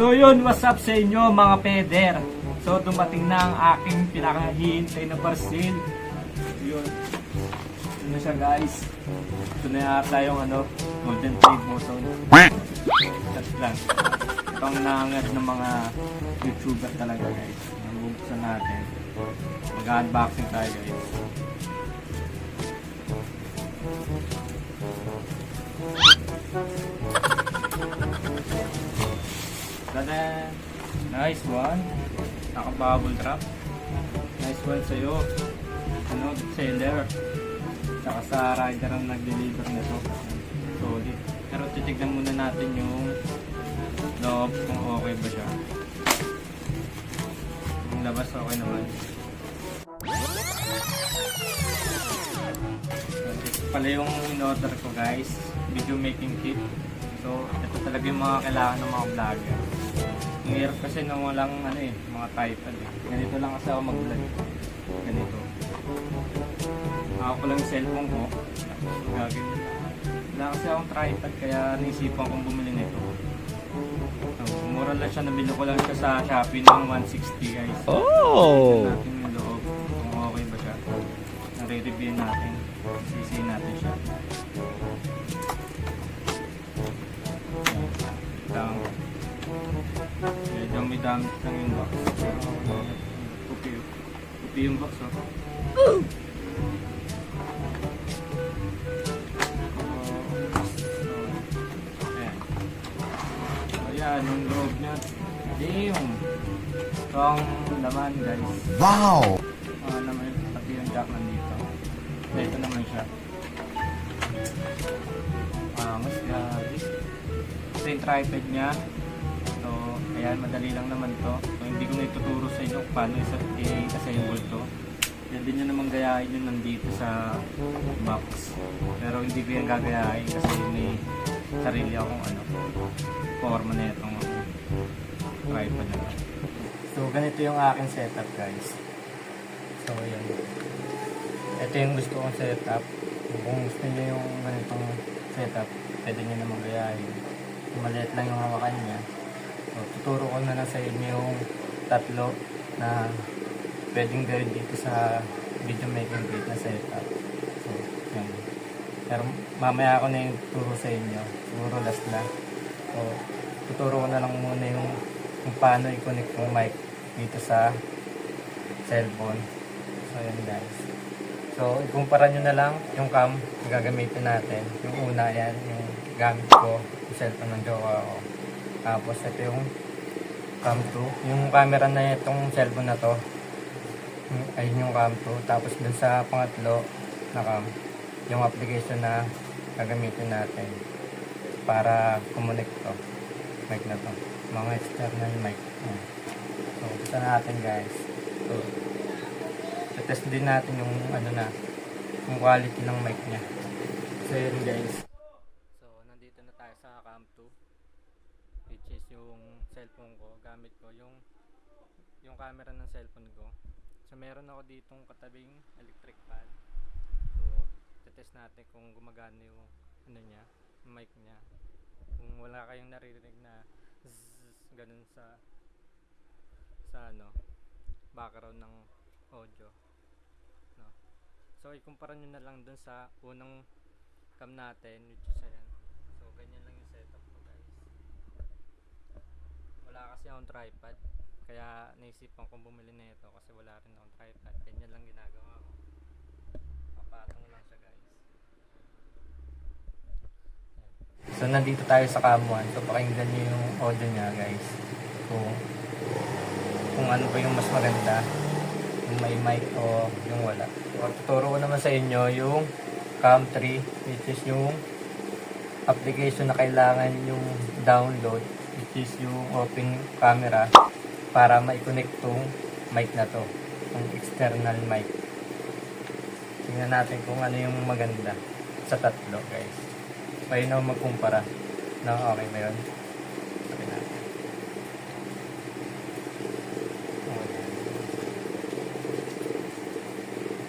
So yun, what's up sa inyo mga peder? So dumating na ang aking pinakahihintay na parcel. Yun. Na siya guys. Ito na yata yung ano, golden trade. So, that's lang. Ito ang ng mga YouTuber talaga guys. Nabubuksan natin. Mag-unboxing tayo guys. Tada! Nice one. Naka-bubble wrap. Nice one sa'yo. Ano, seller. Tsaka sa rider ang nag-deliver nito. Solid. Pero titignan muna natin yung loob kung okay ba siya. Yung labas okay naman. Pala yung in-order ko guys. Video making kit. So, ito talaga yung mga kailangan ng mga vlogger. Ang hirap kasi nung walang ano eh, mga tripod eh. Ganito lang kasi ako mag-vlog. Ganito. Ako ko lang yung cellphone ko. Gagawin. Wala kasi akong tripod kaya naisipan kong bumili nito. So, mura lang siya. Nabili ko lang siya sa Shopee ng 160 guys. Oh! Natin yung loob. Kung okay ba siya. Nare-review natin. Sisihin natin siya. Damit lang yung box. Pupi. Pupi yung box oh. Ayan. Ayan, yung loob niya. Damn! Ito ang laman guys. Wow! Ah, naman pati yung jack nandito. Ito naman siya. Ah, mas grabe. Ito yung tripod niya. Ayan, madali lang naman to. So, hindi ko na ituturo sa inyo kung paano i-assemble to. Din nyo naman gayahin yun nandito sa box. Pero hindi ko yan gagayahin kasi may sarili akong ano, forma na itong tripod na to. So, ganito yung aking setup guys. So, yun. Ito yung gusto kong setup. Kung gusto niyo yung ganitong setup, pwede niyo naman gayahin. Maliit lang yung hawakan niya. So, tuturo ko na lang sa inyo yung tatlo na pwedeng gawin dito sa video making kit na setup. So, yun. Pero mamaya ako na yung turo sa inyo. Siguro last na. So, tuturo ko na lang muna yung kung paano i-connect yung mic dito sa cellphone. So, yun guys. So, ikumpara nyo na lang yung cam na gagamitin natin. Yung una yan, yung gamit ko, yung cellphone ng jowa ko. Tapos, ito yung cam 2. Yung camera na itong cellphone na to, yung- ayun yung cam 2. Tapos, dun sa pangatlo na cam, yung application na gagamitin natin para connect to. Mic na to. Mga external mic. Yan. So, gusto natin guys. So, test din natin yung ano na, yung quality ng mic niya. So, yun guys. So, nandito na tayo sa cam 2 which is yung cellphone ko, gamit ko yung yung camera ng cellphone ko. So, meron ako ditong katabing electric fan. So, test natin kung gumagana yung ano niya, mic niya. Kung wala kayong naririnig na zzz, ganun sa sa ano, background ng audio. No. So, ikumpara nyo na lang dun sa unang cam natin, which is ayan. So, ganyan lang yung setup ko, guys. Wala kasi akong tripod. Kaya naisipan kong bumili na ito kasi wala rin akong tripod. Ganyan lang ginagawa ko. Papatong lang siya, guys. So, nandito tayo sa 1. So, pakinggan nyo yung audio niya, guys. Kung, kung ano pa yung mas maganda yung may mic o yung wala. So, tuturo ko naman sa inyo yung Cam 3 which is yung application na kailangan yung download which is yung open camera para ma-connect tong mic na to yung external mic. Tingnan natin kung ano yung maganda sa tatlo guys. Pwede na magkumpara. Na okay ba yun? Okay natin.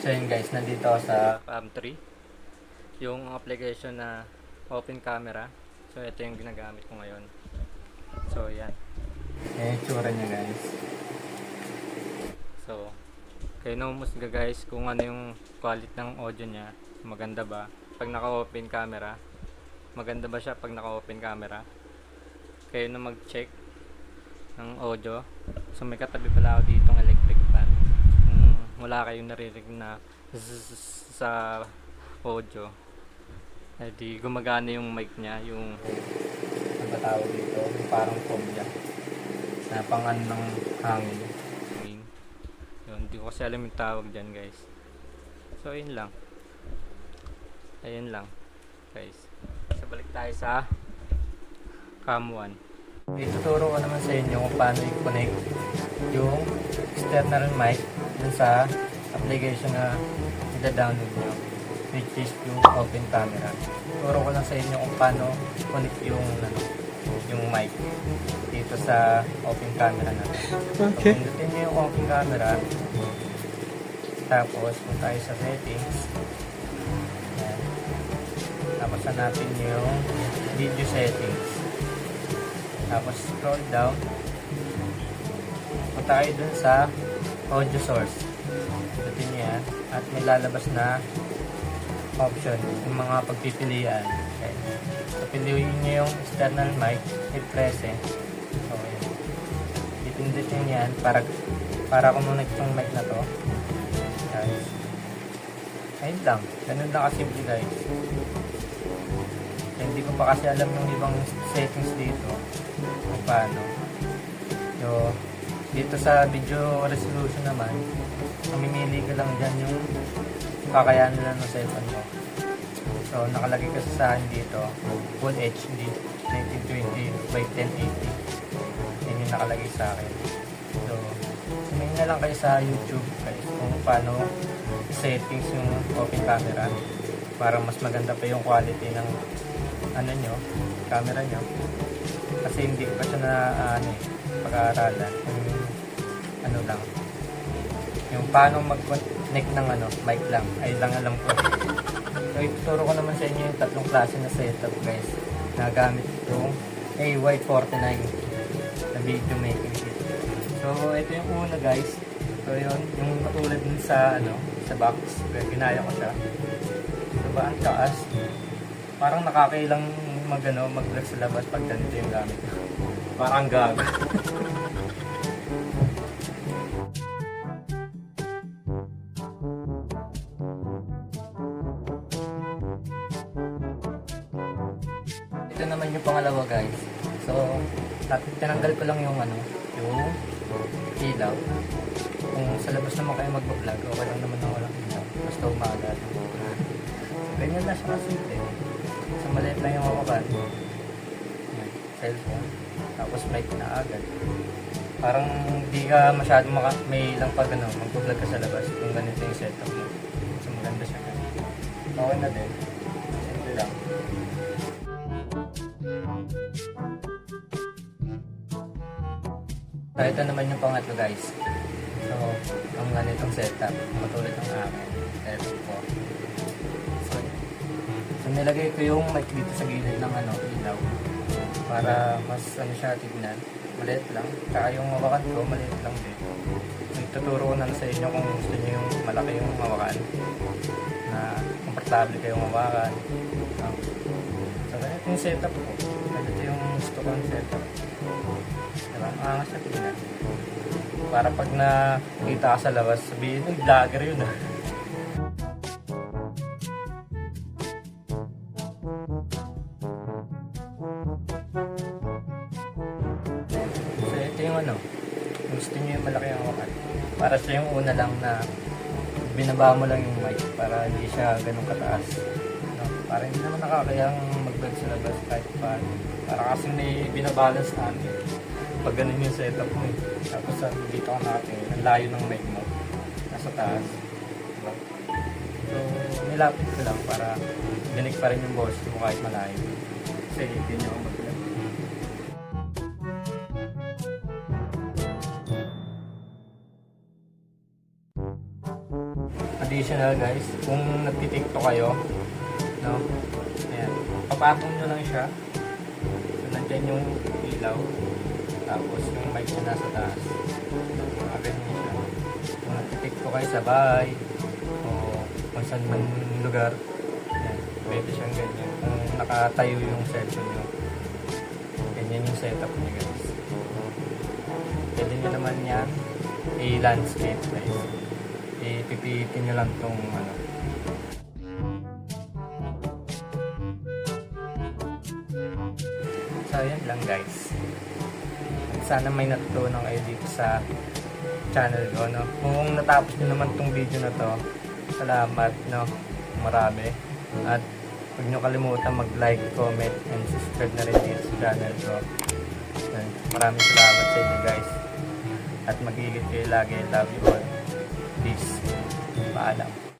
So yun guys, nandito sa Cam 3 Yung application na open camera. So ito yung ginagamit ko ngayon So yan yung tsura niya guys. So, kayo na umusga guys kung ano yung quality ng audio niya. Maganda ba? Pag naka-open camera. Maganda ba siya pag naka-open camera? Kayo na mag-check ng audio. So, may katabi pala ako dito ng electric fan. Kung wala kayong naririnig na sa audio. Eh di gumagana yung mic niya, yung ano ba tawag dito? Yung parang niya. Na pangan ng hangin. Yun, hindi ko kasi alam yung tawag dyan guys. So yun lang. Ayun lang guys. So balik tayo sa cam 1. Ituturo ko naman sa inyo kung paano i-connect yung external mic dun sa application na ida-download nyo which is yung open camera. Turo ko lang sa inyo kung paano connect yung ano, yung mic dito sa open camera natin. Okay. So, pindutin nyo yung open camera tapos kung tayo sa settings yan. tapos hanapin nyo yung video settings tapos scroll down punta kayo dun sa audio source pindutin nyo yan at may lalabas na option yung mga pagpipilian piliin nyo yung external mic i-press eh. So yun ipindot nyo yan para para kumonect yung mic na to. Guys. Ayun lang. Ganun lang kasimple guys. Hindi ko pa kasi alam yung ibang settings dito. Kung paano. So dito sa video resolution naman mamimili ka lang dyan yung kakayanan lang ng cellphone mo so nakalagay kasi sa akin dito full HD 1920 by 1080 yan yung nakalagay sa akin. So sumayin na lang kayo sa YouTube guys kung paano settings yung open camera para mas maganda pa yung quality ng ano nyo, camera nyo. Kasi hindi pa siya na ano eh, pag-aaralan. Ano lang. Yung paano mag-connect ng ano, mic lang. Ay lang alam ko so ituturo ko naman sa inyo yung tatlong klase na setup guys. Na gamit yung AY49 na video making. Kit so ito yung una guys. So yun yung katulad dun sa ano sa box. Ginaya ko siya. Diba ang taas. Parang nakakailang mag ano, mag-vlog sa labas pag ganito yung gamit. Parang gag. Naman yung pangalawa guys. So, tinanggal ko lang yung ano, yung ilaw. Kung sa labas naman kayo mag-vlog, okay lang naman na walang ilaw. Basta umaga. So, ganyan na siya kasimple. So, maliit lang yung. Yan, Cellphone. Tapos mic na agad. Parang di ka masyado maka may lang pag ano, mag-vlog ka sa labas kung ganito yung setup mo. So, maganda siya. Okay na din. Simple lang. Ito naman yung pangatlo guys. So, ang ganitong setup, matulad ng akin. Ito po. So, so, nilagay ko yung mic dito sa gilid ng ano, ilaw. Para mas ano siya tignan. Maliit lang. Tsaka yung hawakan ko, maliit lang din. So, ituturo ko na sa inyo kung gusto niyo yung malaki yung hawakan. Na komportable kayong hawakan. Um, yung setup ko. Ganito yung gusto ko yung setup. Diba? Ang angas na tingnan. Para pag nakita ka sa labas, sabihin, ay, vlogger yun ah. So, ito yung ano, gusto nyo yung malaki ang hawakan. Para siya yung una lang na binaba mo lang yung mic para hindi siya ganun kataas. No? Para hindi naman nakakayang mag-vlog sa labas kahit pa. Para kasi may binabalance namin. Pag ganun yung setup mo eh. Tapos sa dito ka nakatingin, ang layo ng mic mo. Nasa taas. Diba? So, nilapit ko lang para ganig pa rin yung boss mo kahit malayo. Kasi hindi nyo ako. Additional guys, kung nagtitiktok kayo, no? Papatong nyo lang siya. So, nandyan yung ilaw. Tapos yung mic niya nasa taas. Mga ganyan siya. Kung nagtitik po kayo sa bahay, o kung saan man lugar, yan, pwede siyang ganyan. Kung nakatayo yung cellphone nyo, ganyan yung setup niya guys. Pwede nyo naman yan i-landscape guys. Ipipitin nyo lang tong ano. Yan lang guys. Sana may natutunan kayo dito sa channel ko. No? Kung natapos nyo naman tong video na to, salamat. No? Marami. At huwag nyo kalimutan mag-like, comment, and subscribe na rin dito sa channel ko. Yan. Maraming salamat sa inyo guys. At mag-iingat kayo lagi. Love you all. Peace. Paalam.